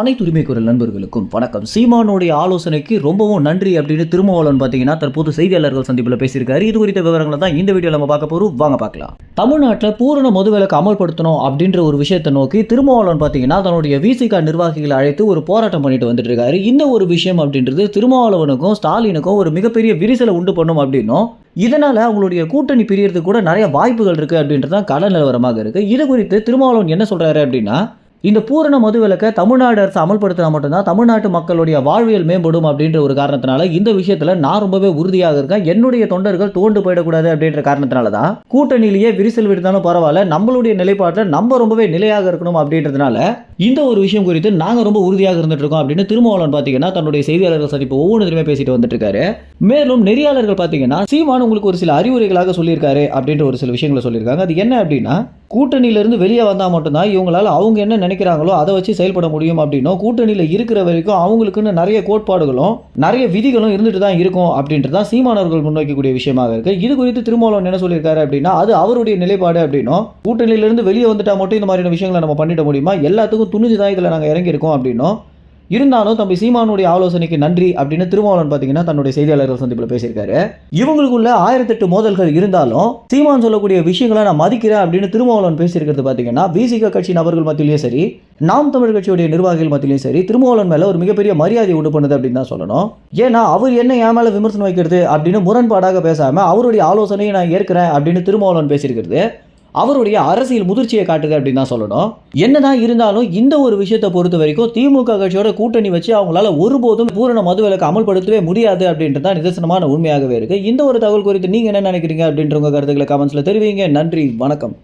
அனைத்து உரிமை குரல் நண்பர்களுக்கும் வணக்கம். சீமானுடைய ஆலோசனைக்கு ரொம்பவும் நன்றி அப்படின்னு திருமாவளவன் பார்த்தீங்கன்னா தற்போது செய்தியாளர்கள் சந்திப்பில் பேசியிருக்காரு. இது குறித்த விவரங்களை தான் இந்த வீடியோ நம்ம பார்க்க போகிறோம் வாங்க பார்க்கலாம். தமிழ்நாட்டில் பூரண மதுவிலக்கு அமல்படுத்தணும் அப்படின்ற ஒரு விஷயத்தை நோக்கி திருமாவளவன் பார்த்தீங்கன்னா தன்னுடைய விசிகா நிர்வாகிகளை அழைத்து ஒரு போராட்டம் பண்ணிட்டு வந்துட்டு இருக்காரு இந்த ஒரு விஷயம் அப்படின்றது திருமாவளவனுக்கும் ஸ்டாலினுக்கும் ஒரு மிகப்பெரிய விரிசலை உண்டு பண்ணும் அப்படின்னும் இதனால் அவங்களுடைய கூட்டணி பிரியறதுக்கு கூட நிறைய வாய்ப்புகள் இருக்குது அப்படின்றது தான் கள நிலவரமாக இருக்குது இது குறித்து திருமாவளவன் என்ன சொல்கிறாரு அப்படின்னா இந்த பூரண மதுவிலக்கை தமிழ்நாடு அரசு அமல்படுத்தினா மட்டும்தான் தமிழ்நாட்டு மக்களுடைய வாழ்வியல் மேம்படும் அப்படின்ற ஒரு காரணத்தினால இந்த விஷயத்துல நான் ரொம்பவே உறுதியாக இருக்கேன். என்னுடைய தொண்டர்கள் தோண்டு போயிடக்கூடாது அப்படின்ற காரணத்தினால தான் கூட்டணியிலேயே விரிசல் விடுத்தாலும் பரவாயில்ல நம்மளுடைய நிலைப்பாட்டில் நம்ம ரொம்பவே நிலையாக இருக்கணும் அப்படின்றதுனால இந்த ஒரு விஷயம் குறித்து நாங்கள் ரொம்ப உறுதியாக இருந்துட்டு இருக்கோம் அப்படின்னு திருமாவளவன் பார்த்தீங்கன்னா தன்னுடைய செய்தியாளர்கள் சந்திப்பு ஒவ்வொன்றுமே பேசிட்டு வந்துட்டு இருக்காரு. மேலும் நெறியாளர்கள் பார்த்தீங்கன்னா சீமான் உங்களுக்கு ஒரு சில அறிவுரைகளாக சொல்லியிருக்காரு அப்படின்ற ஒரு சில விஷயங்களை சொல்லியிருக்காங்க. அது என்ன அப்படின்னா கூட்டணியிலேருந்து வெளியே வந்தால் மட்டும்தான் இவங்களால் அவங்க என்ன நினைக்கிறாங்களோ அதை வச்சு செயல்பட முடியும் அப்படின்னும் கூட்டணியில் இருக்கிற வரைக்கும் அவங்களுக்குன்னு நிறைய கோட்பாடுகளும் நிறைய விதிகளும் இருந்துட்டு தான் இருக்கும் அப்படின்றது தான் சீமானவர்கள் முன்வைக்கக்கூடிய விஷயமாக இருக்குது இது குறித்து திருமாவளவன் என்ன சொல்லியிருக்காரு அப்படின்னா அது அவருடைய நிலைப்பாடு அப்படின்னும் கூட்டணியிலேருந்து வெளியே வந்துட்டால் மட்டும் இந்த மாதிரியான விஷயங்களை நம்ம பண்ணிட முடியுமா? எல்லாத்துக்கும் துணிஞ்சு தான் இதில் நாங்கள் இறங்கியிருக்கோம் அப்படின்னும் இருந்தாலும் தம்பி சீமானுடைய ஆலோசனைக்கு நன்றி அப்படின்னு திருமாவளவன் பார்த்தீங்கன்னா தன்னுடைய செய்தியாளர்கள் சந்திப்பில் பேசியிருக்காரு. இவங்களுக்குள்ள ஆயிரத்தெட்டு மோதல்கள் இருந்தாலும் சீமான் சொல்லக்கூடிய விஷயங்களை நான் மதிக்கிறேன் அப்படின்னு திருமாவளவன் பேசியிருக்கிறது பார்த்தீங்கன்னா பிசிக கட்சி நபர்கள் மத்தியிலையும் சரி நாம் தமிழ் கட்சியுடைய நிர்வாகிகள் மத்தியிலையும் சரி திருமாவளவன் மேலே ஒரு மிகப்பெரிய மரியாதை உண்டு பண்ணுது அப்படின்னு தான் சொல்லணும். ஏன்னா அவர் என்ன என் மேலே விமர்சனம் வைக்கிறது அப்படின்னு முரண்பாடாக பேசாமல் அவருடைய ஆலோசனையை நான் ஏற்கிறேன் அப்படின்னு திருமாவளவன் பேசியிருக்கிறது. அவருடைய அரசியல் முதிர்ச்சியை காட்டுது அப்படின்னு தான் சொல்லணும். என்னதான் இருந்தாலும் இந்த ஒரு விஷயத்தை பொறுத்த வரைக்கும் திமுக கட்சியோட கூட்டணி வச்சு அவங்களால ஒருபோதும் பூரண மதுவிலக்கு அமல்படுத்தவே முடியாது அப்படின்றது தான் நிதர்சனமான உண்மையாகவே இருக்கு. இந்த ஒரு தகவல் குறித்து நீங்க என்ன நினைக்கிறீங்க அப்படின்ற உங்க கருத்துக்களை கமெண்ட்ஸ்ல தெரிவிங்க. நன்றி. வணக்கம்.